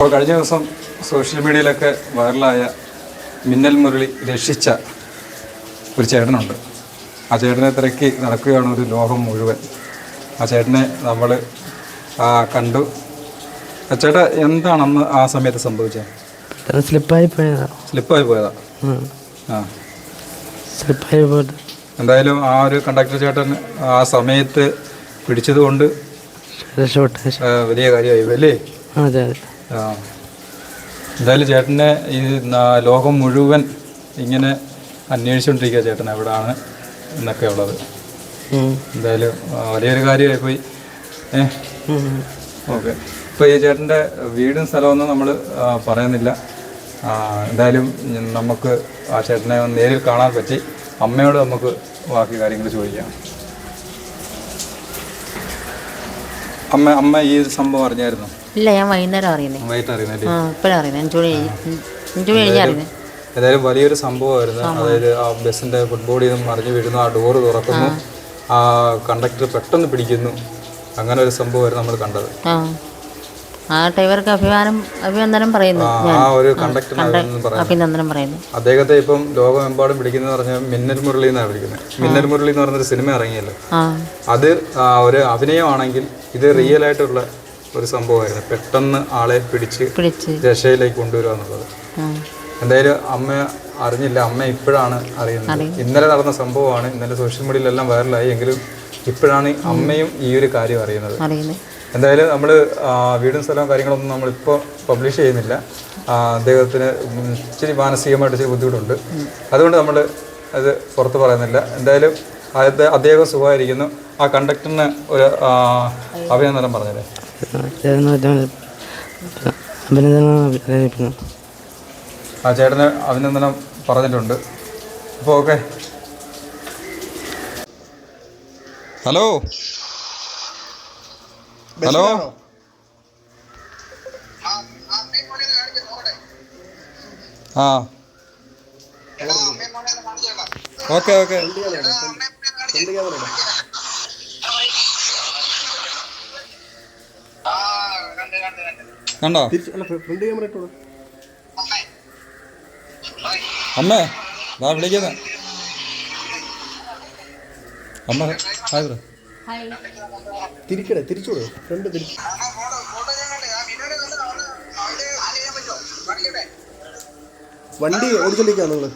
അപ്പോൾ കഴിഞ്ഞ ദിവസം സോഷ്യൽ മീഡിയയിലൊക്കെ വൈറലായ മിന്നൽ മുരളി രക്ഷിച്ച ഒരു ചേട്ടനുണ്ട്. ആ ചേട്ടനെ തിരക്കി നടക്കുകയാണ് ഒരു ലോകം മുഴുവൻ. ആ ചേട്ടനെ നമ്മൾ കണ്ടു. ആ ചേട്ടാ എന്താണ് അന്ന് ആ സമയത്ത് സംഭവിച്ചത്? സ്ലിപ്പായി പോയതാ. സ്ലിപ്പായി പോയതാ? ആ. സ്ലിപ്പായി പോയത്. എന്തായാലും ആ ഒരു കണ്ടക്ടർ ചേട്ടൻ ആ സമയത്ത് പിടിച്ചത് കൊണ്ട് വലിയ കാര്യമായി അല്ലേ? അതെ അതെ. എന്തായാലും ചേട്ടനെ ഈ ലോകം മുഴുവൻ ഇങ്ങനെ അന്വേഷിച്ചുകൊണ്ടിരിക്കുക ചേട്ടൻ എവിടാണ് എന്നൊക്കെ ഉള്ളത്. എന്തായാലും വലിയൊരു കാര്യമായി പോയി ഏ. ഓക്കെ. ഇപ്പോൾ ഈ ചേട്ടന്റെ വീടും സ്ഥലമൊന്നും നമ്മൾ പറയുന്നില്ല. എന്തായാലും നമുക്ക് ആ ചേട്ടനെ ഒന്ന് നേരിൽ കാണാൻ പറ്റി. അമ്മയോട് നമുക്ക് ബാക്കി കാര്യങ്ങൾ ചോദിക്കാം. അമ്മ അമ്മ ഈ സംഭവം അറിഞ്ഞായിരുന്നു? ഇല്ല ഞാൻ വൈകുന്നേരം അറിയുന്നേ. വൈകിട്ട് അറിയുന്നേ ആ ഇപ്പോഴാണ് അറിയുന്നത് അഞ്ചു മണി അഞ്ചു മണി കഴിഞ്ഞാൽ അറിയുന്നത് ഏതായാലും വലിയൊരു സംഭവമായിരുന്നു. അതായത് ആ ബസ്സിന്റെ ഫുട്ബോളിൽ നിന്ന് മറിഞ്ഞു വീഴുന്നു ആ ഡോറ് തുറക്കുന്നു. ആ. കണ്ടക്ടർ പെട്ടെന്ന് പിടിക്കുന്നു. അങ്ങനെ ഒരു സംഭവമായിരുന്നു നമ്മൾ കണ്ടത്. ആ. ആ ഡ്രൈവർക്ക് അഭിമാനം അഭിനന്ദനം പറയുന്നു. ആ ഒരു കണ്ടക്ടറിനെ അതൊന്നും പറയുന്നു. അഭിനന്ദനം പറയുന്നു. അദ്ദേഹത്തെ ഇപ്പം ലോകമെമ്പാടും പിടിക്കുന്നത് പറഞ്ഞാൽ മിന്നൽ മുരളി എന്നാണ് വിളിക്കുന്നത്. മിന്നൽ മുരളി എന്ന് പറഞ്ഞൊരു സിനിമ ഇറങ്ങിയല്ലോ. ആ. അത് ആ, ഒരു അഭിനയമാണെങ്കിൽ ഇത് റിയൽ ആയിട്ടുള്ള ഒരു സംഭവമായിരുന്നു. പെട്ടെന്ന് ആളെ പിടിച്ച് രക്ഷയിലേക്ക് കൊണ്ടുവരിക എന്നുള്ളത്. എന്തായാലും അമ്മ അറിഞ്ഞില്ല. അമ്മ ഇപ്പോഴാണ് അറിയുന്നത്. ഇന്നലെ നടന്ന സംഭവമാണ്. ഇന്നലെ സോഷ്യൽ മീഡിയയിലെല്ലാം വൈറലായി എങ്കിലും ഇപ്പോഴാണ് അമ്മയും ഈ ഒരു കാര്യം അറിയുന്നത്. എന്തായാലും നമ്മൾ വീടും സ്ഥലവും കാര്യങ്ങളൊന്നും നമ്മളിപ്പോൾ പബ്ലിഷ് ചെയ്യുന്നില്ല. അദ്ദേഹത്തിന് ഇച്ചിരി മാനസികമായിട്ട് ഇച്ചിരി ബുദ്ധിമുട്ടുണ്ട്. അതുകൊണ്ട് നമ്മൾ അത് പുറത്ത് പറയുന്നില്ല. എന്തായാലും അദ്ദേഹം സുഖമായിരിക്കുന്നു. ആ കണ്ടക്ടറിന് ഒരു അഭിനന്ദനം പറഞ്ഞല്ലേ ആ ചേട്ടന് അഭിനന്ദനം പറഞ്ഞിട്ടുണ്ട്. അപ്പോൾ ഓക്കെ. ഹലോ? ഹലോ? ആ. Okay okay. കണ്ടോ? അമ്മേ വാ വിളിക്കുന്ന അമ്മ ഹായ് ബ്രോ. തിരിക്കടേ തിരിച്ചോട് ഫ്രണ്ട് തിരിച്ചു. വണ്ടി ഓടിച്ചോണ്ടിരിക്കാ നിങ്ങൾ.